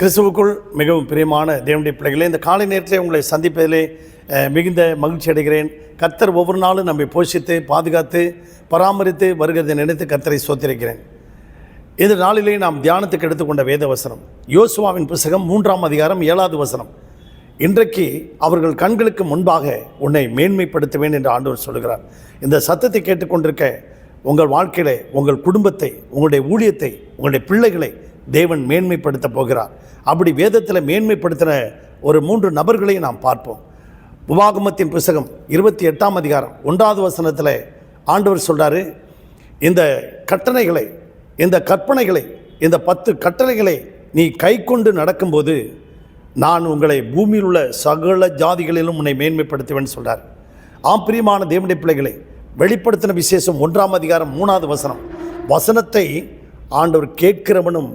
கிறிஸ்துவுக்குள் மிகவும் பிரியமான தேவனுடைய பிள்ளைகளே இந்த காலை நேரத்தில் உங்களை சந்திப்பதிலே மிகுந்த மகிழ்ச்சி அடைகிறேன். கர்த்தர் ஒவ்வொரு நாளும் நம்மை போஷித்து பாதுகாத்து பராமரித்து வருகிறதை நினைத்து கர்த்தரை சோத்திருக்கிறேன். இந்த நாளிலே நாம் தியானத்துக்கு எடுத்துக்கொண்ட வேத வசனம் யோசுவாவின் புஸ்தகம் மூன்றாம் அதிகாரம் ஏழாவது வசனம். இன்றைக்கு அவர்கள் கண்களுக்கு முன்பாக உன்னை மேன்மைப்படுத்துவேன் என்று ஆண்டவர் சொல்கிறார் இந்த சத்தத்தை கேட்டுக்கொண்டிருக்க உங்கள் வாழ்க்கையிலே உங்கள் குடும்பத்தை உங்களுடைய ஊழியத்தை உங்களுடைய பிள்ளைகளை தேவன் மேன்மைப்படுத்த போகிறார். அப்படி வேதத்தில் மேன்மைப்படுத்தின ஒரு மூன்று நபர்களை நாம் பார்ப்போம். உபாகமத்தின் புஸ்தகம் இருபத்தி எட்டாம் அதிகாரம் ஒன்றாவது வசனத்தில் ஆண்டவர் சொல்கிறாரு இந்த கட்டளைகளை இந்த கற்பனைகளை இந்த பத்து கட்டளைகளை நீ கை கொண்டு நடக்கும்போது நான் உங்களை பூமியில் உள்ள சகல ஜாதிகளிலும் உன்னை மேன்மைப்படுத்துவேன் சொல்கிறார் ஆம் பிரியமான தேவனுடைய பிள்ளைகளை வெளிப்படுத்தின விசேஷம் ஒன்றாம் அதிகாரம் மூணாவது வசனம். வசனத்தை ஆண்டவர் கேட்கிறவனும்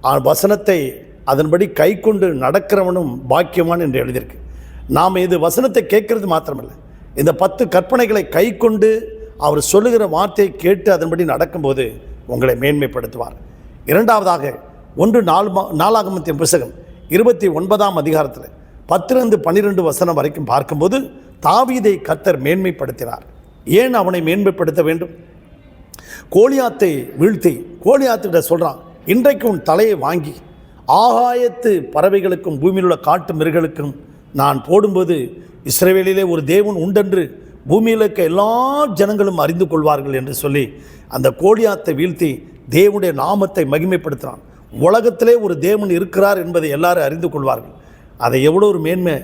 வசனத்தை அதன்படி கை கொண்டு நடக்கிறவனும் பாக்கியவான் என்று எழுதியிருக்கு. நாம் இது வசனத்தை கேட்கறது மாத்திரமில்லை. இந்த பத்து கற்பனைகளை கை கொண்டு அவர் சொல்லுகிற வார்த்தையை கேட்டு அதன்படி நடக்கும்போது உங்களை மேன்மைப்படுத்துவார். இரண்டாவதாக ஒன்று நாலு மா- நாலாகமத்தின் புஸ்தகம் இருபத்தி ஒன்பதாம் அதிகாரத்தில் பத்திலிருந்து பன்னிரெண்டு வசனம் வரைக்கும் பார்க்கும்போது தாவீதை கத்தர் மேன்மைப்படுத்தினார். ஏன் அவனை மேன்மைப்படுத்த வேண்டும்? கோழியாத்தை வீழ்த்தி கோழியாத்திட்ட சொல்கிறான் இன்றைக்கு உன் தலையை வாங்கி ஆகாயத்து பறவைகளுக்கும் பூமியில் உள்ள காட்டு மிருகளுக்கும் நான் போடும்போது இஸ்ரேவேலிலே ஒரு தேவன் உண்டென்று பூமியில் இருக்க எல்லா ஜனங்களும் அறிந்து கொள்வார்கள் என்று சொல்லி அந்த கோழியாத்தை வீழ்த்தி தேவனுடைய நாமத்தை மகிமைப்படுத்தினான். உலகத்திலே ஒரு தேவன் இருக்கிறார் என்பதை எல்லாரும் அறிந்து கொள்வார்கள். அதை எவ்வளோ ஒரு மேன்மை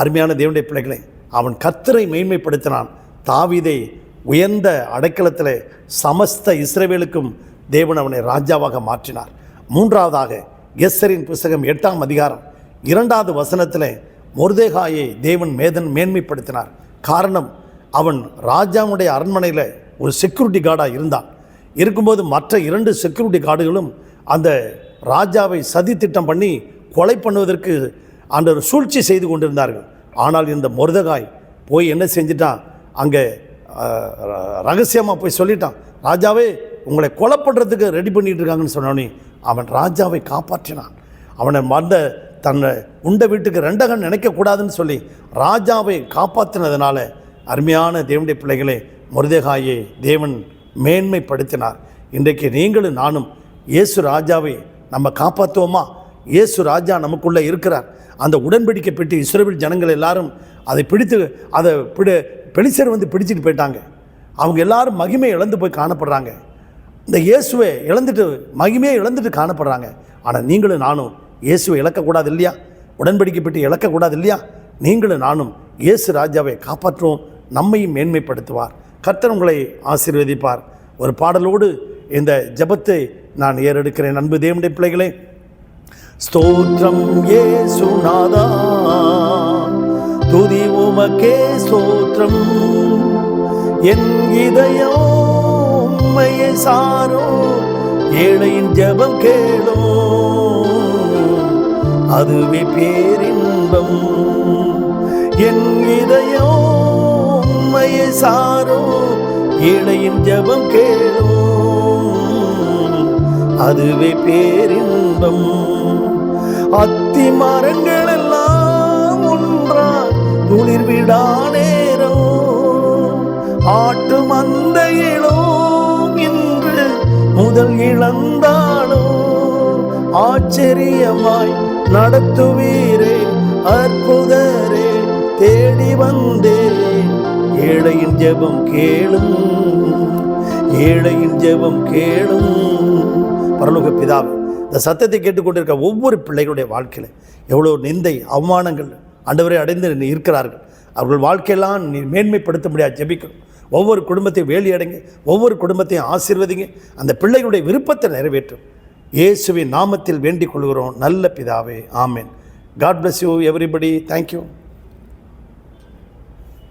அருமையான தேவனுடைய பிள்ளைகளை அவன் கத்தரை மேன்மைப்படுத்தினான். தாவிதை உயர்ந்த அடைக்கலத்தில் சமஸ்த இஸ்ரவேலுக்கும் தேவன் அவனை ராஜாவாக மாற்றினார். மூன்றாவதாக எஸ்ஸரின் புஸ்தகம் எட்டாம் அதிகாரம் இரண்டாவது வசனத்தில் மொர்தேகாயை தேவன் மேதன் மேன்மைப்படுத்தினார். காரணம் அவன் ராஜாவுடைய அரண்மனையில் ஒரு செக்யூரிட்டி கார்டாக இருந்தான். இருக்கும்போது மற்ற இரண்டு செக்யூரிட்டி கார்டுகளும் அந்த ராஜாவை சதி திட்டம் பண்ணி கொலை பண்ணுவதற்கு அந்த ஒரு சூழ்ச்சி செய்து கொண்டிருந்தார்கள். ஆனால் இந்த மொர்தகாய் போய் என்ன செஞ்சிட்டான்? அங்கே ரகசியமாக போய் சொல்லிட்டான். ராஜாவே உங்களை கொலை பண்ணுறதுக்கு ரெடி பண்ணிகிட்டு இருக்காங்கன்னு சொன்னோன்னே அவன் ராஜாவை காப்பாற்றினான். அவனை மறந்த தன்னை உண்ட வீட்டுக்கு ரெண்டகன் நினைக்கக்கூடாதுன்னு சொல்லி ராஜாவை காப்பாற்றினதுனால அருமையான தேவனுடைய பிள்ளைகளே முருதேகாயை தேவன் மேன்மைப்படுத்தினார். இன்றைக்கு நீங்களும் நானும் இயேசு ராஜாவை நம்ம காப்பாற்றுவோமா இயேசு ராஜா நமக்குள்ளே இருக்கிறார். அந்த உடன்படிக்கை பெற்று இஸ்ரவேல் ஜனங்கள் எல்லாரும் அதை பிடித்து அதை பிடி பெலிசர் வந்து பிடிச்சிட்டு போயிட்டாங்க. அவங்க எல்லாரும் மகிமை இழந்து போய் காணப்படுறாங்க. இந்த இயேசுவை இழந்துட்டு மகிமையை இழந்துட்டு காணப்படுறாங்க. ஆனால் நீங்களும் நானும் இயேசுவை இழக்கக்கூடாது இல்லையா உடன்படிக்கப்பட்டு இழக்கக்கூடாது இல்லையா நீங்களும் நானும் இயேசு ராஜாவை காப்பாற்றுவோம் நம்மையும் மேன்மைப்படுத்துவார். கர்த்தர் உங்களை ஆசீர்வதிப்பார். ஒரு பாடலோடு இந்த ஜெபத்தை நான் ஏறெடுக்கிறேன். அன்பு தேவனுடைய பிள்ளைகளே ஸ்தோத்ரம் ஏ சுனாதா துதி உமக்கே ஸ்தோத்ரம் என் இதயம் உண்மையை சாரோ ஏழையின் ஜபம் கேளோ அதுவே பேரின்பம். என் இதயோ உண்மையை சாரோ ஏழையின் ஜபம் கேளோ அதுவே பேரின்பம். அத்தி மரங்கள் எல்லாம் ஒன்றா துளிர் விடா நேரம். ஆட்டு மந்தையிலோ முதல் இழந்தாளோ ஆச்சரியமாய் நடத்துவீரே அற்புதரே தேடி வந்தேன் ஏழையின் ஜெபம் கேளும் ஏழையின் ஜெபம் கேளும். பரலோக பிதாவே இந்த சத்தத்தை கேட்டுக்கொண்டிருக்க ஒவ்வொரு பிள்ளைகளுடைய வாழ்க்கையில் எவ்வளோ நிந்தை அவமானங்கள் ஆண்டவரை அடைந்து இருக்கிறார்கள். அவர்கள் வாழ்க்கையெல்லாம் நீ மேன்மைப்படுத்த முடியாது ஜெபிக்கணும். ஒவ்வொரு குடும்பத்தையும் வேலி அடைங்க ஒவ்வொரு குடும்பத்தையும் ஆசீர்வதிங்க. அந்த பிள்ளைகளுடைய விருப்பத்தை நிறைவேற்றும். இயேசுவின் நாமத்தில் வேண்டிக் கொள்கிறோம். நல்ல பிதாவே ஆமேன். God bless you everybody thank you